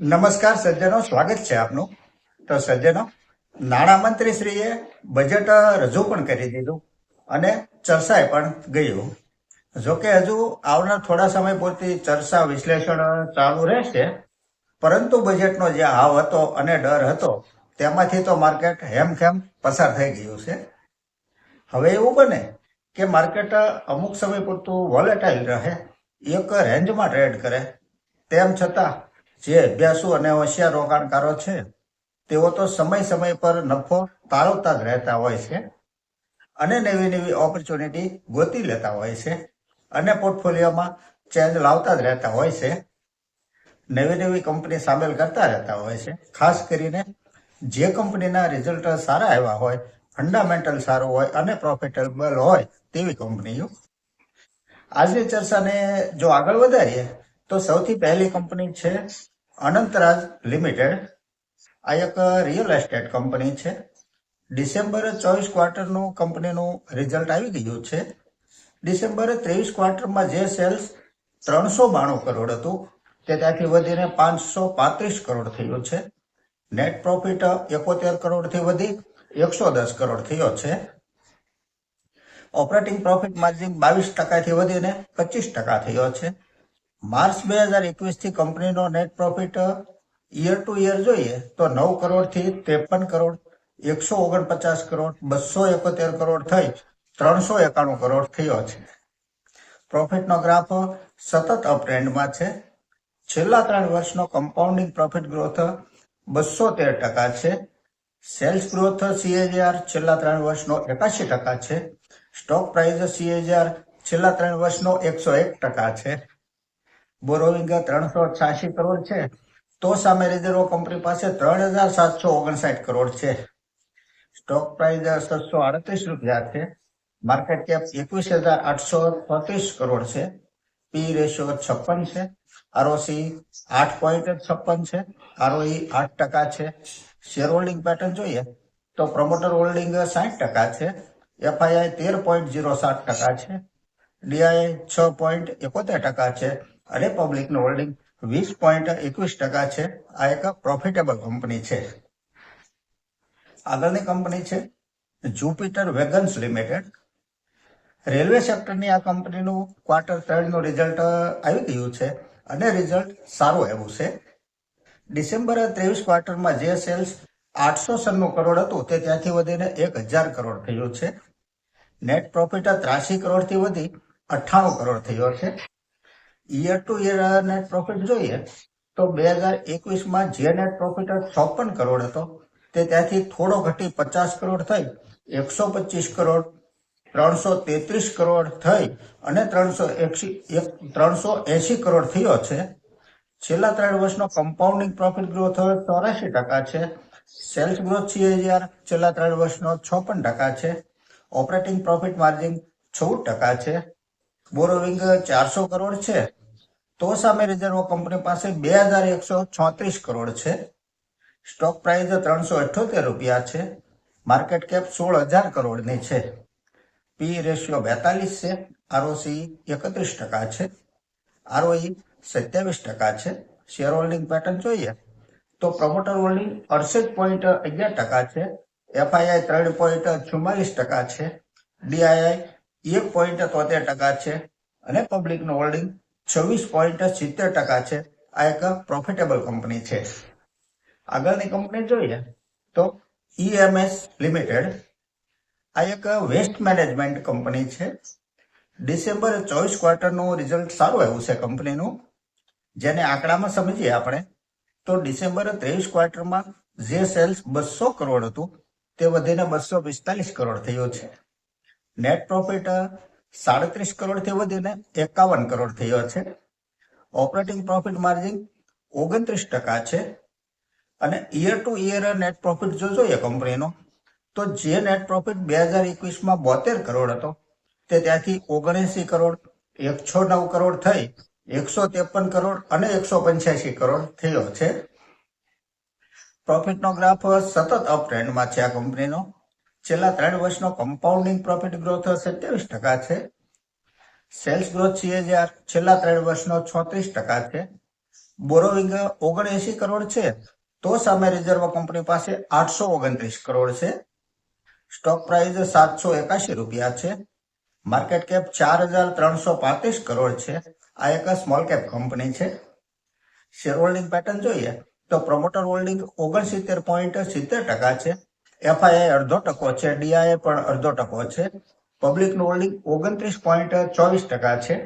નમસ્કાર સજ્જનો, સ્વાગત છે આપનું. તો સજ્જનો નાણામંત્રીશ્રીએ બજેટ રજૂ પણ કરી દીધું અને ચર્ચાએ પણ ગયું. જોકે હજુ આવનાર થોડા સમય પૂરતી ચર્ચા વિશ્લેષણ ચાલુ રહેશે, પરંતુ બજેટનો જે હાવ હતો અને ડર હતો, તેમાંથી તો માર્કેટ હેમખેમ પસાર થઈ ગયું છે. હવે એવું બને કે માર્કેટ અમુક સમય પૂરતું વોલેટાઇલ રહે, એક રેન્જમાં ટ્રેડ કરે, તેમ છતાં જે અભ્યાસુ અને હોશિયાર રોકાણકારો છે, તેઓ તો સમય સમય પર નફો તાળવતા જ રહેતા હોય છે અને નવી નવી ઓપોર્ચ્યુનિટી ગોતી લેતા હોય છે અને પોર્ટફોલિયોમાં ચેન્જ લાવતા જ રહેતા હોય છે. નવી નવી કંપની સામેલ કરતા રહેતા હોય છે. ખાસ કરીને જે કંપનીના રિઝલ્ટ સારા આવ્યા હોય ફંડામેન્ટલ સારું હોય અને પ્રોફિટેબલ હોય તેવી કંપનીઓ આજની ચર્ચાને જો આગળ વધારીએ, તો સૌથી પહેલી કંપની છે અનંતરાજ લિમિટેડ, આ એક રિયલ એસ્ટેટ કંપની છે. ડિસેમ્બર ચોવીસ ક્વાર્ટરનું કંપનીનું રિઝલ્ટ આવી ગયું છે. ડિસેમ્બર ત્રેવીસ ક્વાર્ટરમાં જે સેલ્સ ત્રણસો બાણું કરોડ હતું, તે ત્યાંથી વધીને પાંચસો પાંત્રીસ કરોડ થયું છે. નેટ પ્રોફિટ એકોતેર કરોડથી વધી, એકસો દસ કરોડ થયો છે. ઓપરેટિંગ પ્રોફિટ માર્જિન બાવીસ ટકાથી વધીને પચીસ ટકા થયો છે. માર્ચ બે હજાર એકવીસથી કંપનીનો net profit year to year જોઈએ તો નવ કરોડથી ત્રેપન કરોડ, એકસો ઓગણપચાસ કરોડ, બસો એકોતેર કરોડ થઈ, ત્રણસો એકાણું કરોડ થયો છે. પ્રોફિટનો ગ્રાફ સતત અપટ્રેન્ડમાં છે. છેલ્લા ત્રણ વર્ષનો કમ્પાઉન્ડિંગ પ્રોફિટ ગ્રોથ બસો તેર ટકા છે. સેલ્સ ગ્રોથ સીએજીઆર છેલ્લા ત્રણ વર્ષનો એકાશી ટકા છે. સ્ટોક પ્રાઇઝ સીએજીઆર છેલ્લા ત્રણ વર્ષનો એકસો એક ટકા છે. બોરોવિંગ ત્રણસો છ્યાસી કરોડ છે. તો સામે રિઝર્વ કંપની પાસે ત્રણ હજાર સાતસો ઓગણસાઠ કરોડ છે. સ્ટોક પ્રાઇસ સાતસો આડત્રીસ રૂપિયા છે. માર્કેટ કેપ એકવીસ હજાર આઠસો છત્રીસ કરોડ છે. પી રેશિયો છપ્પન છે. આરઓસી આઠ પોઈન્ટ છપ્પન છે. આરઓઈ આઠ ટકા છે. શેર હોલ્ડિંગ પેટર્ન જોઈએ તો પ્રમોટર હોલ્ડિંગ સાઠ ટકા છે. એફઆઈઆઈ તેર પોઈન્ટ ઝીરો સાત ટકા છે. ડીઆઈ છ પોઈન્ટ એકોતેર ટકા છે. અને પબ્લિકનું હોલ્ડિંગ વીસ પોઈન્ટ એકવીસ ટકા છે. આ એક પ્રોફિટેબલ કંપની છે. આગળની કંપની છે જુપિટર વેગન્સ લિમિટેડ રેલવે સેક્ટરની આ કંપનીનું ક્વાર્ટર થર્ડનું રિઝલ્ટ આવી ગયું છે અને રિઝલ્ટ સારું એવું છે. ડિસેમ્બર ત્રેવીસ ક્વાર્ટરમાં જે સેલ્સ આઠસો સન્નું કરોડ હતું તે ત્યાંથી વધીને એક હજાર કરોડ થયું છે. નેટ પ્રોફિટ ત્રાસી કરોડથી વધી અઠ્ઠાણું કરોડ થયો છે. Year to year net profit જોઈએ, તો બે હજાર એકવીસમાં જે નેટ પ્રોફિટ ચોપન કરોડ હતો, તે ત્યાંથી થોડો ઘટી પચાસ કરોડ થઈ, એકસો પચીસ કરોડ, ત્રણસો તેત્રીસ કરોડ થઈ અને ત્રણસો એસી ત્રણસો એસી કરોડ થયો છે. છેલ્લા ત્રણ વર્ષનો કમ્પાઉન્ડિંગ પ્રોફિટ ગ્રોથ ચોરાશી ટકા છે. સેલ્સ ગ્રોથ સીએજીઆર છેલ્લા ત્રણ વર્ષનો છપ્પન ટકા છે. ઓપરેટિંગ પ્રોફિટ માર્જિન ચૌદ ટકા છે. બોરોવિંગ ચારસો કરોડ છે. તો સામે રિઝર્વ કંપની પાસે બે હજાર એકસો છોત્રીસ કરોડ છે. સ્ટોક પ્રાઇસ ત્રણસો અઠ્યોતેર રૂપિયા છે. માર્કેટ કેપ સોળ હજાર કરોડની છે. પી રેશિયો બેતાલીસ છે. આરઓસી એકત્રીસ ટકા છે. આરઓઈ સત્યાવીસ ટકા છે. શેર હોલ્ડિંગ પેટર્ન જોઈએ તો પ્રમોટર હોલ્ડિંગ અડસઠ પોઈન્ટ અગિયાર ટકા છે. એફઆઈઆઈ ત્રણ પોઈન્ટ ચુમ્માલીસ ટકા છે. ડીઆઈઆઈ એક પોઈન્ટ તોતેર ટકા છે. અને પબ્લિકનું હોલ્ડિંગ છવ્વીસ પોઈન્ટ સિત્તેર ટકા છે. આ એક પ્રોફિટેબલ કંપની છે. આગળની કંપની જોઈએ તો ઈએમએસ લિમિટેડ આ એક વેસ્ટ મેનેજમેન્ટ કંપની છે. ડિસેમ્બર ચોવીસ ક્વાર્ટરનું રિઝલ્ટ સારું આવ્યું છે કંપનીનું. જેને આંકડામાં સમજીએ આપણે, તો ડિસેમ્બર ત્રેવીસ ક્વાર્ટરમાં જે સેલ્સ બસો કરોડ હતું, તે વધીને બસો પિસ્તાલીસ કરોડ થયો છે. નેટ પ્રોફિટ સાડત્રીસ કરોડથી વધીને એકાવન કરોડ થયો છે. ઓપરેટિંગ પ્રોફિટ માર્જિન ઓગણત્રીસ ટકા છે. અને year to year net profit જો જોઈએ કંપનીનો, તો જે નેટ પ્રોફિટ બે હજાર એકવીસમાં બોતેર કરોડ હતો, તે ત્યાંથી ઓગણએસી કરોડ, એકસો નવ કરોડ થઈ, એકસો ત્રેપન કરોડ અને એકસો પંચ્યાસી કરોડ થયો છે. પ્રોફિટનો ગ્રાફ સતત અપ ટ્રેન્ડમાં છે આ કંપનીનો. છેલ્લા ત્રણ વર્ષનો કમ્પાઉન્ડિંગ પ્રોફિટ ગ્રોથ સત્યાવીસ ટકા છે. સેલ્સ ગ્રોથ સીએજીઆર છેલ્લા ત્રણ વર્ષનો છોત્રીસ ટકા છે. બોરોવિંગ ઓગણએસી કરોડ છે, તો સામે રિઝર્વ કંપની પાસે આઠસો ઓગણત્રીસ કરોડ છે. સ્ટોક પ્રાઇસ સાતસો એકાશી રૂપિયા છે. માર્કેટ કેપ ચાર હજાર ત્રણસો પાંત્રીસ કરોડ છે. આ એક સ્મોલ કેપ કંપની છે. શેર હોલ્ડિંગ પેટર્ન જોઈએ, તો પ્રમોટર હોલ્ડિંગ ઓગણસિત્તેર પોઈન્ટ સિત્તેર ટકા છે. એફઆઈઆઈ અડધો ટકો છે ડીઆઈએ પણ અડધો ટકો છે. પબ્લિકનું હોલ્ડિંગ ઓગણત્રીસ પોઈન્ટ ચોવીસ ટકા છે.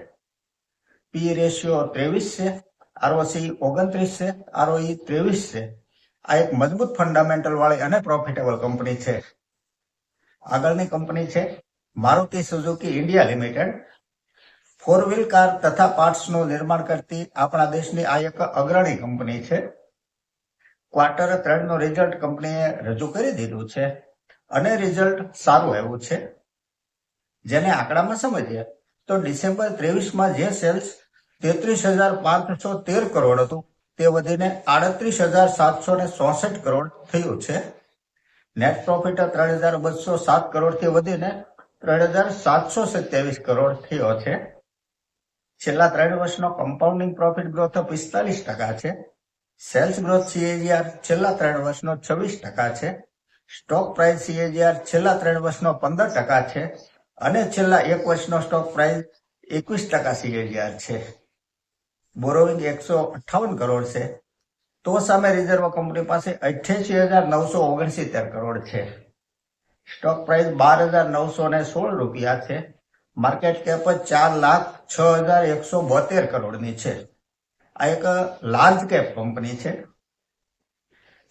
પી રેશિયો ત્રેવીસ છે. આરઓસી ઓગણત્રીસ છે. આરઓઈ ત્રેવીસ છે. આ એક મજબૂત ફંડામેન્ટલ વાળી અને પ્રોફિટેબલ કંપની છે. આગળની કંપની છે Maruti Suzuki India limited. Four wheel car તથા પાર્ટ્સનું નિર્માણ કરતી આપણા દેશની આ એક અગ્રણી કંપની છે. ક્વાર્ટર ત્રણનું રિઝલ્ટ કંપનીએ રજૂ કરી દીધું છે. અને રિઝલ્ટ સારું એવું છે. જેને આંકડામાં સમજીએ, તો ડિસેમ્બર ત્રેવીસમાં જે સેલ્સ તેત્રીસ હજાર પાંચસો તેર કરોડ હતું, તે વધીને આડત્રીસ હજાર સાતસો ને ચોસઠ કરોડ થયું છે. નેટ પ્રોફિટ ત્રણ હજાર બસો સાત કરોડથી વધીને ત્રણ હજાર સાતસો સત્યાવીસ કરોડ થયો છે. છેલ્લા ત્રણ વર્ષનો કમ્પાઉન્ડિંગ પ્રોફિટ ગ્રોથ પિસ્તાલીસ ટકા છે. સેલ્સ ગ્રોથ સીએજીઆર છેલ્લા ત્રણ વર્ષનો છવ્વીસ ટકા છે. સ્ટોક પ્રાઇસ સીએજીઆર છેલ્લા ત્રણ વર્ષનો પંદર ટકા છે અને છેલ્લા એક વર્ષનો સ્ટોક પ્રાઇસ એકવીસ ટકા સીએજીઆર છે. બોરોવિંગ એકસો અઠ્ઠાવન કરોડ છે. તો સામે રિઝર્વ કંપની પાસે અઠ્યાસી હજાર નવસો ઓગણસિત્તેર કરોડ છે. સ્ટોક પ્રાઇસ બાર હજાર નવસો ને સોળ રૂપિયા છે. માર્કેટ કેપ ચાર લાખ છ હજાર એકસો બોતેર કરોડની છે. આ એક લાર્જ કેપ કંપની છે.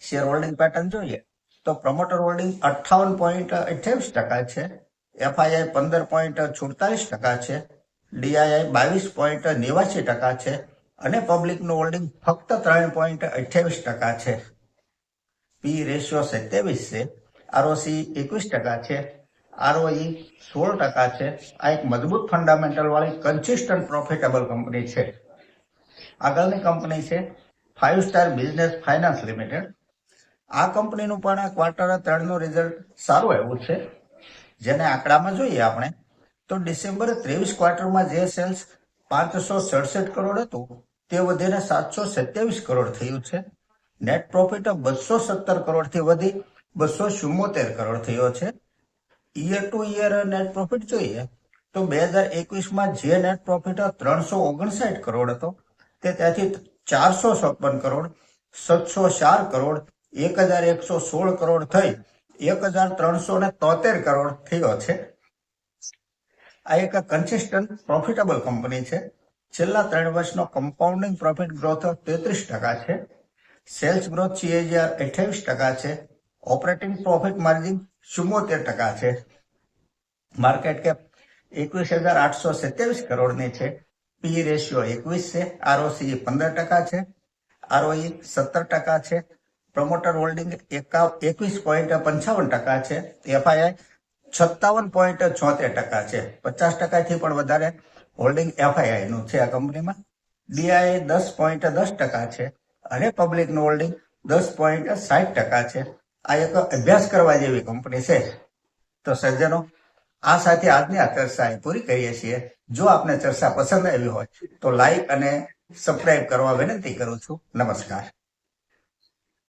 શેર હોલ્ડિંગ પેટર્ન જોઈએ તો પ્રમોટર હોલ્ડિંગ અઠ્ઠાવન પોઈન્ટ અઠ્યાવીસ ટકા છે. એફઆઈઆઈ પંદર પોઈન્ટ છુડતાલીસ ટકા છે. ડીઆઈઆઈ બાવીસ પોઈન્ટ નેવાસી ટકા છે. અને પબ્લિકનું હોલ્ડિંગ ફક્ત ત્રણ પોઈન્ટ અઠ્યાવીસ ટકા છે. પી રેશિયો સત્યાવીસ છે. આરઓસી એકવીસ ટકા છે. આરઓઈ સોળ ટકા છે. આ એક મજબૂત ફંડામેન્ટલ વાળી કન્સિસ્ટન્ટ પ્રોફિટેબલ કંપની છે. આગળની કંપની છે five star business finance limited આ કંપનીનું પણ આ ક્વાર્ટર ત્રણનું રિઝલ્ટ સારું એવું છે. જેને આંકડામાં જોઈએ આપણે, તો ડિસેમ્બર ત્રેવીસ ક્વાર્ટરમાં જે સેલ્સ પાંચસો સડસઠ કરોડ હતું, તે વધીને સાતસો સત્યાવીસ કરોડ થયું છે. નેટ પ્રોફિટ બસો સત્તર કરોડથી વધી, બસો ચુમ્મોતેર કરોડ થયો છે. Year to year net profit જોઈએ, તો બે હજાર એકવીસમાં જે નેટ પ્રોફિટ ત્રણસો ઓગણસાઠ કરોડ હતો તે ત્યાંથી ચારસો છપ્પન કરોડ, સાતસો ચાર કરોડ, એક હજાર એકસો સોળ કરોડ થઈ, એક હજાર ત્રણસો ને તોતેર કરોડ થયો છે. આ એક કન્સિસ્ટન્ટ પ્રોફિટેબલ કંપની છે. છેલ્લા ત્રણ વર્ષનો કમ્પાઉન્ડિંગ પ્રોફિટ ગ્રોથ તેત્રીસ ટકા છે. સેલ્સ ગ્રોથ સીએજીઆર અઠ્યાવીસ ટકા છે. ઓપરેટિંગ પ્રોફિટ માર્જિન ચુમ્મોતેર ટકા છે. માર્કેટ કેપ એકવીસ હજાર આઠસો સત્યાવીસ કરોડની છે. પી રેશિયો એકવીસ છે, આરઓસી પંદર ટકા છે, આરઓઈ સત્તર ટકા છે, પ્રમોટર હોલ્ડિંગ એકા, એકવીસ પોઈન્ટ પંચાવન ટકા છે, એફઆઈઆઈ સત્તાવન પોઈન્ટ છોતેર ટકા છે. પચાસ ટકાથી પણ વધારે હોલ્ડિંગ એફઆઈઆઈનું છે આ કંપનીમાં. ડીઆઈ દસ પોઈન્ટ દસ ટકા છે અને પબ્લિકનું હોલ્ડિંગ દસ પોઈન્ટ સાઠ ટકા છે. આ એક અભ્યાસ કરવા જેવી કંપની છે. તો સજ્જનો, આ સાથે આજની આ પૂરી કરીએ છીએ. જો આપને ચર્ચા પસંદ આવી હોય તો લાઈક અને સબસ્ક્રાઈબ કરવા વિનંતી કરું છું. નમસ્કાર.